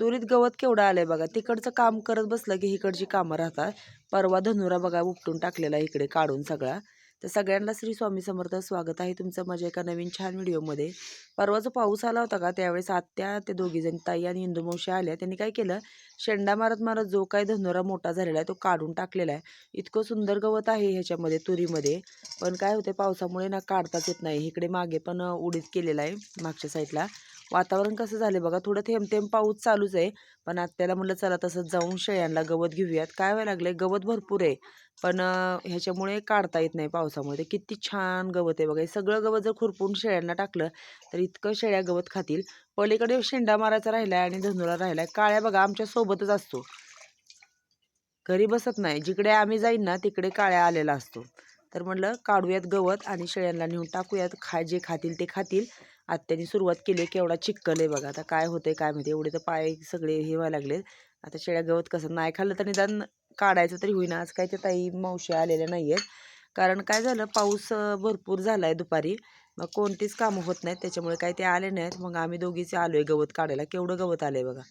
तुरीत गवत केवढं आलंय बघा. तिकडचं काम करत बसलं की इकडची कामं राहतात. परवा धनुरा बघा उपटून टाकलेला आहे इकडे काढून सगळा. तर सगळ्यांना श्री स्वामी समर्थ स्वागत आहे तुमचं माझ्या एका नवीन छान व्हिडिओमध्ये. परवाचा पाऊस आला होता का? त्यावेळेस आत्या ते दोघीजण ताई आणि इंदू मावशी आल्या. त्यांनी काय केलं? शेंडा मारत मारत जो काय धनुरा मोठा झालेला आहे तो काढून टाकलेला आहे. इतकं सुंदर गवत आहे ह्याच्यामध्ये तुरीमध्ये. पण काय होते पावसामुळे ना काढताच येत नाही. इकडे मागे पण उडीत केलेला आहे मागच्या साईडला वातावरण कसं झालं बघा थोडं थेंब थेंब पाऊस चालूच आहे. पण आत्याला म्हटलं चला तसंच जाऊन शेळ्यांना गवत घेऊयात. काय व्हायला लागलंय गवत भरपूर आहे. पण ह्याच्यामुळे काढता येत नाही पावसामुळे. ते किती छान गवत आहे बघा. हे सगळं गवत जर खुरपून शेळ्यांना टाकलं तर इतकं शेळ्या गवत खातील. पलीकडे शेंडा मारायचा राहिलाय आणि धनुरा राहिलाय. काळ्या बघा आमच्या सोबतच असतो. घरी बसत नाही. जिकडे आम्ही जाईन ना तिकडे काळ्या आलेला असतो. तर म्हटलं काढूयात गवत आणि शेळ्यांना नेऊन टाकूयात. खा जे खातील ते खातील. आत्याने सुरुवात केली केवढा चिक्कल आहे बघा. आता काय होतंय काय माहिती. एवढे तर पाय सगळे हे व्हायला लागले आता शेळ्या गवत कसं नाही खाल्लं तर निदान काढायचं तरी होईना. आज काय ते ताई मावशी आलेल्या नाही आहेत कारण काय झालं पाऊस भरपूर झाला आहे दुपारी. मग कोणतीच कामं होत नाहीत. त्याच्यामुळे काय ते आले नाहीत. मग आम्ही दोघीचे आलो आहे गवत काढायला. केवढं गवत आलं आहे बघा.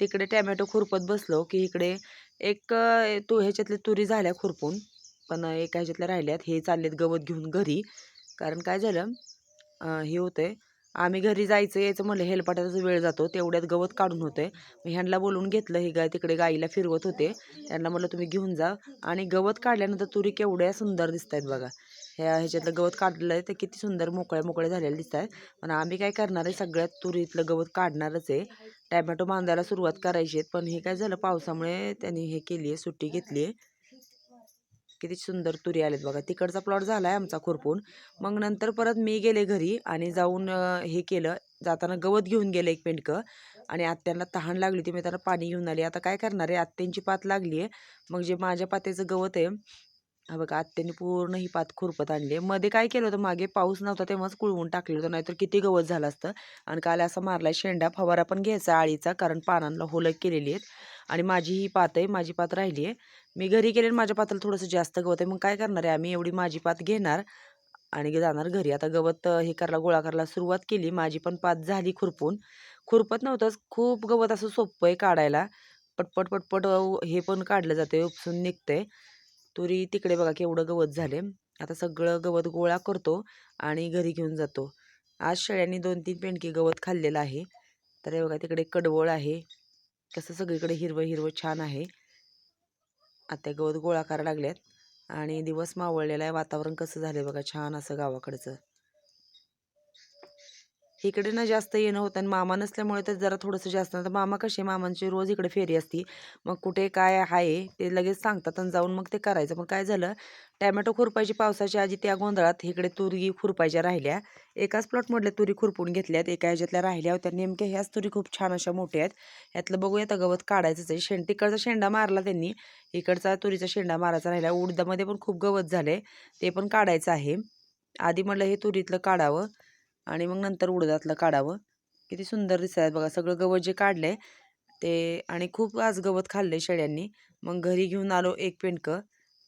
तिकडे टॅमॅटो खुरपत बसलो की इकडे एक तू ह्याच्यातल्या तुरी झाल्या खुरपून. पण एका ह्याच्यातल्या राहिल्यात. हे चाललेत गवत घेऊन घरी. कारण काय झालं हे हे आहे आम्ही घरी जायचं यायचं म्हणलं हेलपाटाचा वेळ जातो. तेवढ्यात गवत काढून होतं मग ह्यांना बोलवून घेतलं हे गाय तिकडे गाईला फिरवत होते. त्यांना म्हटलं तुम्ही घेऊन जा. आणि गवत काढल्यानंतर तुरी केवढ्या सुंदर दिसत आहेत बघा. ह्या ह्याच्यातलं गवत काढलं आहे ते किती सुंदर मोकळ्या मोकळ्या झालेले दिसत आहेत पण आम्ही काय करणार आहे सगळ्यात तुरीतलं गवत काढणारच आहे. टॅमॅटो बांधायला सुरुवात करायची आहेत पण हे काय झालं पावसामुळे त्यांनी हे केली आहे सुट्टी घेतली आहे किती सुंदर तुरी आलेत बघा. तिकडचा प्लॉट झाला आहे आमचा खुरपून. मग नंतर परत मी गेले घरी आणि जाऊन हे केलं. जाताना गवत घेऊन गेलं एक पेंडकं. आणि आत्यांना तहान लागली होती मी त्यांना पाणी घेऊन आली. आता काय करणार आहे? आत्यांची पात लागली आहे. मग जे माझ्या पात्याचं गवत आहे हा बघा आत्त्यांनी पूर्ण ही पात खुरपत आणली आहे. मध्ये काय केलं होतं मागे पाऊस नव्हता तेव्हाच कुळवून टाकलं होतं नाहीतर किती गवत झालं असतं. आणि काल असा मारलाय शेंडा फवारा पण घ्यायचा आळीचा कारण पानांना होलक केलेली आहेत. आणि माझी ही पात आहे माझी पात राहिली आहे. मी घरी गेले माझ्या पाताला थोडंसं जास्त गवत आहे. मग काय करणार आहे? आम्ही एवढी माझी पात घेणार आणि जाणार घरी. आता गवत हे करायला गोळा करायला सुरुवात केली. माझी पण पात झाली खुरपून. खुरपत नव्हतंच खूप गवत असं सोपं आहे काढायला. पटपट पटपट हे पण काढलं जाते उपसून निघतंय. तुरी तिकडे बघा केवढं गवत झाले आता सगळं गवत गोळा करतो आणि घरी घेऊन जातो. आज शेळ्यांनी दोन तीन पेंडकी गवत खाल्लेलं आहे. तर हे बघा तिकडे कडवळ आहे. कसं सगळीकडे हिरवं हिरवं छान आहे. आता गवत गोळा करायला लागल्यात आणि दिवस मावळलेला आहे. वातावरण कसं झालं बघा? छान असं गावाकडचं. इकडे ना जास्त येणं होतं आणि मामा नसल्यामुळे तर जरा थोडंसं जास्त तर मामा कसे मामांची रोज इकडे फेरी असती. मग कुठे काय आहे ते लगेच सांगतात आणि जाऊन मग ते करायचं. मग काय झालं टॅमॅटो खुरपायची पावसाच्या आधी त्या गोंधळात इकडे तुरी खुरपायच्या राहिल्या. एकाच प्लॉटमधल्या तुरी खुरपून घेतल्यात एका ह्याच्यातल्या राहिल्या होत्या. नेमक्या ह्याच तुरी खूप छान अशा मोठ्या आहेत. ह्यातलं बघूया आता गवत काढायचंच आहे. शेण तिकडचा शेंडा मारला त्यांनी. इकडचा तुरीचा शेंडा मारायचा राहिला. उडदामध्ये पण खूप गवत झालं ते पण काढायचं आहे. आधी म्हटलं हे तुरीतलं काढावं. आणि मग नंतर उडदातलं काढावं. किती सुंदर दिसत आहेत बघा. सगळं गवत जे काढलंय ते आणि खूप आज गवत खाल्लंय शेळ्यांनी. मग घरी घेऊन आलो एक पेंडकं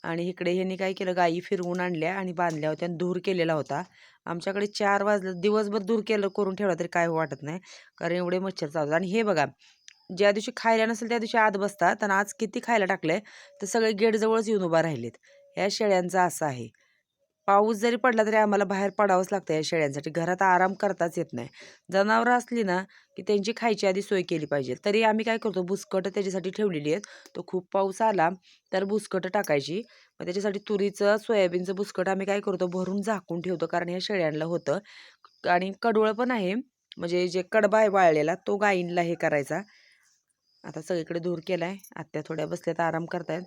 आणि इकडे ह्यांनी काय केलं गायी फिरवून आणल्या आणि बांधल्या होत्या आणि धूर केलेला होता. आमच्याकडे चार वाजलं दिवसभर दूर केलं करून ठेवला तरी काय वाटत नाही कारण एवढे मच्छर चालतात आणि हे बघा ज्या दिवशी खायला नसेल त्या दिवशी आत बसतात आणि आज किती खायला टाकलंय तर सगळे गेटजवळच येऊन उभा राहिलेत. ह्या शेळ्यांचं असं आहे. पाऊस जरी पडला तरी आम्हाला बाहेर पडावंच लागतं या शेळ्यांसाठी. घरात आराम करताच येत नाही. जनावरं असली ना की त्यांची खायची आधी सोय केली पाहिजे. तरी आम्ही काय करतो बुसकटं त्याच्यासाठी ठेवलेली आहेत. तो खूप पाऊस आला तर बुसकटं टाकायची. मग त्याच्यासाठी तुरीचं सोयाबीनचं बुसकट आम्ही काय करतो भरून झाकून ठेवतो. कारण हे शेळ्यांना होतं. आणि कडवळ पण आहे. म्हणजे जे कडबा आहे वाळलेला तो गायींला हे करायचा. आता सगळीकडे धूर केला आहे आत्या थोड्या बसल्यात आराम करतायत.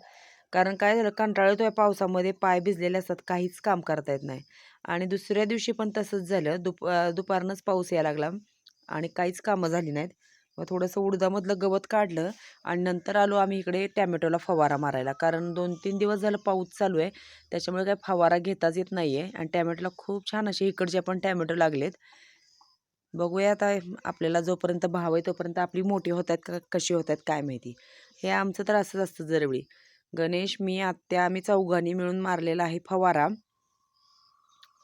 कारण काय झालं कंटाळा येतो या पावसामध्ये पाय भिजलेले असतात काहीच काम करता येत नाही. आणि दुसऱ्या दिवशी पण तसंच झालं दुप दुपारनंच पाऊस यायला लागला आणि काहीच कामं झाली नाहीत. मग थोडंसं उडदामधलं गवत काढलं आणि नंतर आलो आम्ही इकडे टॅमॅटोला फवारा मारायला. कारण दोन तीन दिवस झालं पाऊस चालू आहे त्याच्यामुळे काय फवारा घेताच येत नाही आहे आणि टॅमॅटोला खूप छान असे इकडचे पण टॅमॅटो लागलेत. बघूया आता आपल्याला जोपर्यंत भाव आहे तोपर्यंत आपली मोठी होत आहेत का कशी होत आहेत काय माहिती. हे आमचं तर असंच असतं दरवेळी गणेश मी आत्या आम्ही चौघांनी मिळून मारलेला आहे फवारा.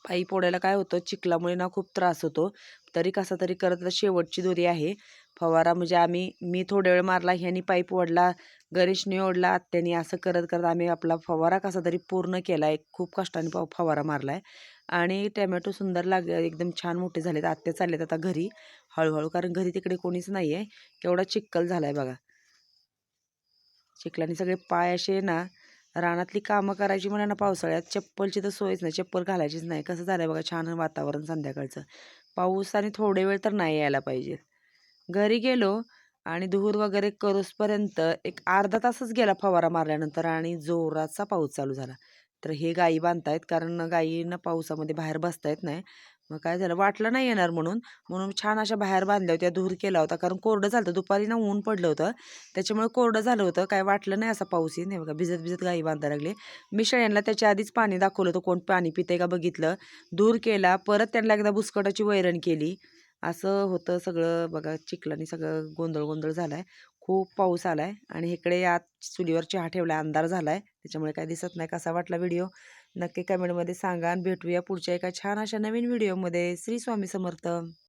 पायी पोडायला काय होतं? चिखलामुळे ना खूप त्रास होतो. तरी कसा तरी करत आता शेवटची दोरी आहे. फवारा म्हणजे आम्ही मी थोड्या वेळ मारला ह्यानी पाईप ओढला गणेशने ओढला आत्याने असं करत करत आम्ही आपला फवारा कसा तरी पूर्ण केला. आहे खूप कष्टाने फ फवारा मारला आहे आणि टॅमॅटो सुंदर लाग एकदम छान मोठे झालेत. आत्या चाललेत आता घरी हळूहळू कारण घरी तिकडे कोणीच नाही आहे केवढा चिक्कल झाला आहे बघा. चिखलाने सगळे पाय असे ना रानातली कामं करायची म्हणा ना पावसाळ्यात चप्पलची तर सोयच नाही चप्पल घालायचीच नाही. कसं झालं आहे बघा छान वातावरण संध्याकाळचं. पाऊस आणि थोडे वेळ तर नाही यायला पाहिजे घरी गेलो आणि धूर वगैरे करूसपर्यंत एक अर्धा तासच गेला फवारा मारल्यानंतर आणि जोराचा पाऊस चालू झाला. तर हे गाई बांधतायत कारण गायींना पावसामध्ये बाहेर बसता येत नाही. मग काय झालं? वाटलं नाही येणार म्हणून. म्हणून छान अशा बाहेर बांधल्या होत्या धूर केला होता. कारण कोरडं झालं होतं. दुपारी ना ऊन पडलं होतं. त्याच्यामुळे कोरडं झालं होतं. काय वाटलं नाही असा पाऊस येईल नाही बघा. भिजत भिजत गाई बांधायला लागले. मी शेळ्यांना त्याच्या आधीच पाणी दाखवलं होतं. कोण पाणी पिते का बघितलं. धूर केला. परत त्यांना एकदा बुसकटाची वैरण केली. असं होतं सगळं बघा. चिखलाने सगळं गोंधळ गोंधळ झाला आहे खूप पाऊस आला आहे आणि इकडे आत चुलीवर चहा ठेवला अंधार झाला आहे त्याच्यामुळे काय दिसत नाही. कसा वाटला व्हिडिओ? नक्की कमेंटमध्ये सांगा. आणि भेटूया पुढच्या एका छान अशा नवीन व्हिडिओमध्ये. श्री स्वामी समर्थ.